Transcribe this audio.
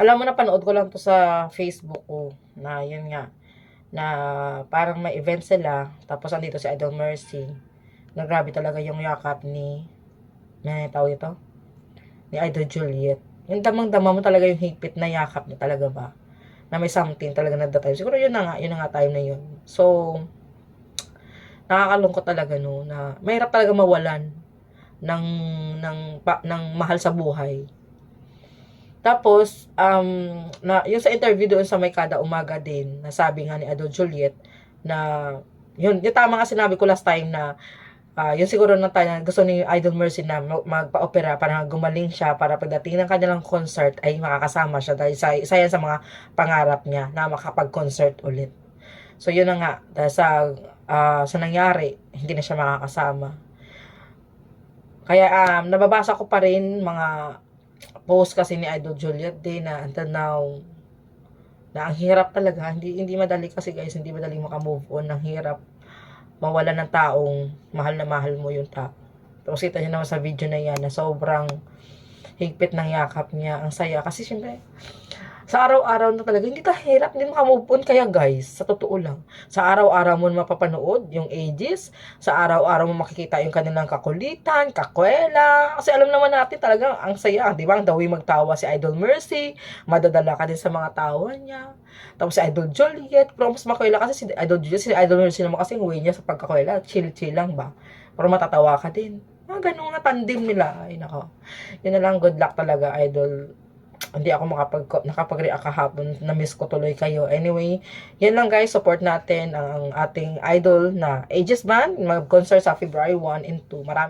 alam mo na panood ko lang to sa Facebook ko na yun nga na parang may event sila tapos andito si Idol Mercy. Na grabe talaga yung yakap ni na tawag ito ni Idol Juliet. Yung damang-dama mo talaga yung higpit na yakap niya talaga ba? Na may something talaga na that time. Siguro yun na nga yun na nga time na yun. So nakakalungkot talaga no na mahirap talaga mawalan ng ng pa, ng mahal sa buhay tapos, um, na, yung sa interview doon sa May Kada Umaga din, nasabi nga ni Ado Juliet na, yun, yung tama nga sinabi ko last time na, ah yun siguro na tayo gusto ni Idol Mercy na mag- magpa-opera para gumaling siya para pagdating ng kanilang concert ay makakasama siya dahil isa, isa yan sa mga pangarap niya na makapag-concert ulit. So yun na nga, dahil sa, ah, sa nangyari, hindi na siya makakasama. Kaya um, nababasa ko pa rin mga post kasi ni Idol Juliet din na until now na ang hirap talaga. Hindi hindi madali kasi guys hindi madali maka-move on. Ang hirap mawala ng taong mahal na mahal mo yung tao. Tapos kita niyo naman sa video na yan na sobrang higpit ng yakap niya. Ang saya. Kasi syempre sa araw-araw na talaga hindi ka hirap hindi maka-move on kaya guys sa totoo lang sa araw-araw mo mapapanood yung ages sa araw-araw mo makikita yung kanilang kakulitan, kakwela. Kasi alam naman natin talaga ang saya, di ba? Ang dawi magtawa si Idol Mercy, madadala ka din sa mga tawa niya. Tapos si Idol Juliet, pero mas makwela kasi si Idol Juliet, si Idol Mercy naman kasi yung way niya sa pagkakwela, chill-chill lang ba? Pero matatawa ka din. Mga ganun nga tandem nila. Ay nako. Yun na lang, good luck talaga, Idol hindi ako makapag nakapag-react kahapon na miss ko tuloy kayo. Anyway yan lang guys support natin ang ating idol na Aegis Man mag-concert sa February 1 and 2 marami